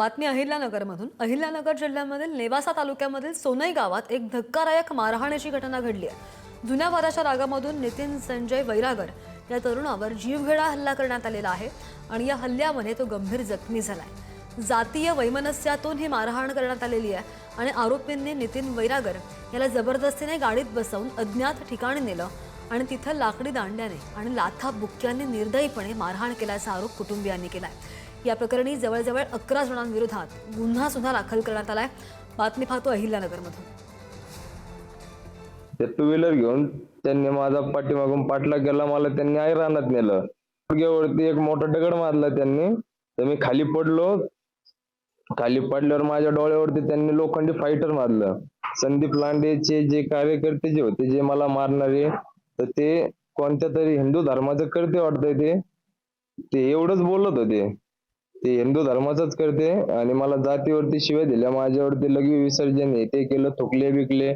बातमी अहिल्यानगरमधून. अहिल्यानगर जिल्ह्यामधील नेवासा तालुक्यामधील सोनई गावात एक धक्कादायक मारहाणीची घटना घडली आहे. जुन्या वादाच्या रागामधून नितीन संजय वैरागर या तरुणावर जीवघेडा हल्ला करण्यात आलेला आहे आणि या हल्ल्यामध्ये तो गंभीर जखमी झालाय. जातीय वैमनस्यातून ही मारहाण करण्यात आलेली आहे आणि आरोपींनी नितीन वैरागर याला जबरदस्तीने गाडीत बसवून अज्ञात ठिकाणी नेलं आणि तिथं लाकडी दांड्याने आणि लाथा बुक्क्यांनी निर्दयीपणे मारहाण केल्याचा आरोप कुटुंबियांनी केला आहे या प्रकरणी जवळजवळ अकरा जणांविरोधात गुन्हा सुद्धा दाखल करण्यात आलाय. बातमी पाहतो अहिल्यानगरमधून. टू व्हीलर घेऊन त्यांनी माझा पाठीमागून पाठला केला मला त्यांनी आई रानात नेलं. वरती एक मोठा दगड मारला त्यांनी. तर मी खाली पडलो. खाली पडल्यावर माझ्या डोळ्यावरती त्यांनी लोखंडी फायटर मारलं. संदीप लांडेचे जे कार्यकर्ते जे होते जे मला मारणारे तर ते कोणत्या तरी हिंदू धर्माचं करते वाटतंय ते. ते एवढंच बोलत होते. ते हिंदू धर्माचाच करते आणि मला जातीवरती शिव्या दिल्या. माझ्यावरती लगी विसर्जन हे ते केलं थुकले बिकले.